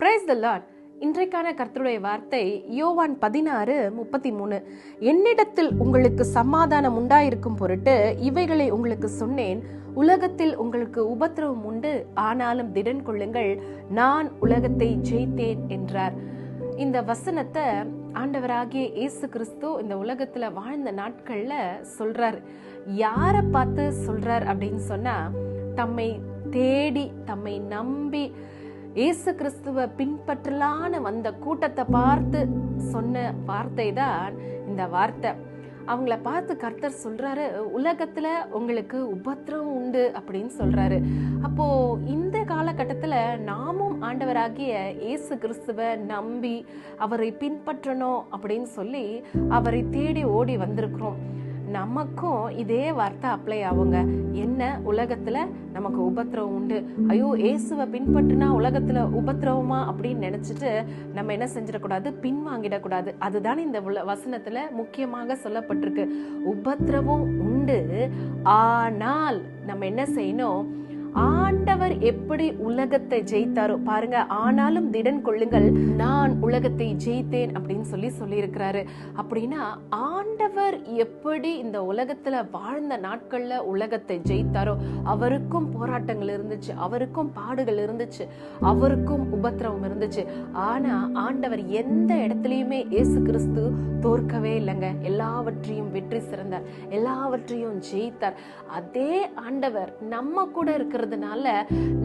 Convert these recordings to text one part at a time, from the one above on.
Praise the Lord இன்றைக்கான கர்த்தருடைய வார்த்தை யோவான் பதினாறு முப்பத்தி மூணு என்னிடத்தில் உங்களுக்கு சமாதானம் உண்டாயிருக்கும் பொருட்டு இவைகளை உங்களுக்கு சொன்னேன். உலகத்தில் உங்களுக்கு உபத்திரவம் உண்டு. ஆனாலும் திடன் கொள்ளுங்கள். நான் உலகத்தை ஜெயித்தேன் என்றார். இந்த வசனத்தை ஆண்டவராகிய இயேசு கிறிஸ்து இந்த உலகத்துல வாழ்ந்த நாட்கள்ல சொல்றார். யாரை பார்த்து சொல்றார் அப்படின்னு சொன்னா தம்மை தேடி தம்மை நம்பி இயேசு கிறிஸ்துவ பின்பற்றலான்னு வந்த கூட்டத்தை பார்த்து சொன்ன வார்த்தை தான் இந்த வார்த்தை. அவங்கள பார்த்து கர்த்தர் சொல்றாரு உலகத்துல உங்களுக்கு உபத்திரம் உண்டு அப்படின்னு சொல்றாரு. அப்போ இந்த காலகட்டத்துல நாமும் ஆண்டவராகிய இயேசு கிறிஸ்துவ நம்பி அவரை பின்பற்றணும் அப்படின்னு சொல்லி அவரை தேடி ஓடி வந்திருக்கிறோம். நமக்கும் இதே வார்த்தை அப்ளை ஆகுங்க. என்ன? உலகத்துல நமக்கு உபத்திரவம் உண்டு. ஐயோ இயேசுவை பின்பற்றுனா உலகத்துல உபத்திரவமா அப்படின்னு நினைச்சிட்டு நம்ம என்ன செஞ்சிடக்கூடாது? பின்வாங்கிடக்கூடாது. அதுதான் இந்த உல- வசனத்துல முக்கியமாக சொல்லப்பட்டிருக்கு. உபத்திரவம் உண்டு. ஆனால் நம்ம என்ன செய்யணும்? ஆண்டவர் எப்படி உலகத்தை ஜெயித்தாரோ பாருங்க ஆனாலும் திடன் கொள்ளுங்கள் நான் உலகத்தை ஜெயித்தேன் அப்படின்னு சொல்லி சொல்லியிருக்கிறாரு. அப்படின்னா ஆண்டவர் எப்படி இந்த உலகத்துல வாழ்ந்த நாட்கள்ல உலகத்தை ஜெயித்தாரோ அவருக்கும் போராட்டங்கள் இருந்துச்சு அவருக்கும் பாடுகள் இருந்துச்சு அவருக்கும் உபத்திரவம் இருந்துச்சு. ஆனா ஆண்டவர் எந்த இடத்துலயுமே இயேசு கிறிஸ்து தோற்கவே இல்லைங்க. எல்லாவற்றையும் வெற்றி சிறந்தார் எல்லாவற்றையும் ஜெயித்தார். அதே ஆண்டவர் நம்ம கூட இருக்கிற இருக்கிறதுனால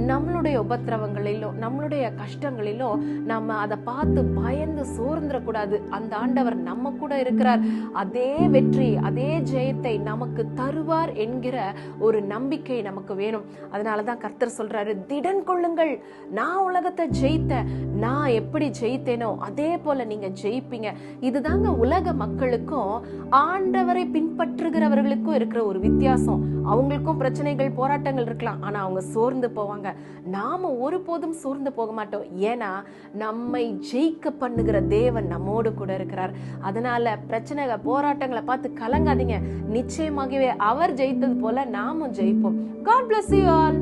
நம்மளுடைய உபத்திரவங்களிலும் நம்மளுடைய கஷ்டங்களிலும் நம்ம அதை பார்த்து பயந்து சோர்ந்துடக்கூடாது. அந்த ஆண்டவர் நம்ம கூட இருக்கிறார். அதே வெற்றி அதே ஜெயத்தை நமக்கு தருவார் என்கிற ஒரு நம்பிக்கை நமக்கு வேணும். அதனாலதான் கர்த்தர் சொல்றாரு திடன் கொள்ளுங்கள் நான் உலகத்தை ஜெயித்தேன் நான் எப்படி ஜெயித்தேனோ அதே போல நீங்க ஜெயிப்பீங்க. இதுதாங்க உலக மக்களுக்கும் ஆண்டவரை பின்பற்றுகிறவர்களுக்கும் இருக்கிற ஒரு வித்தியாசம். அவங்களுக்கும் பிரச்சனைகள் போராட்டங்கள் இருக்கலாம். ஆனா அவங்க சோர்ந்து போவாங்க. நாம ஒருபோதும் சோர்ந்து போக மாட்டோம். ஏன்னா நம்மை ஜெயிக்க பண்ணுகிற தேவன் நம்மோடு கூட இருக்கிறார். அதனால பிரச்சனைகள் போராட்டங்களை பார்த்து கலங்காதீங்க. நிச்சயமாகவே அவர் ஜெயித்தது போல நாமும் ஜெயிப்போம். God bless you all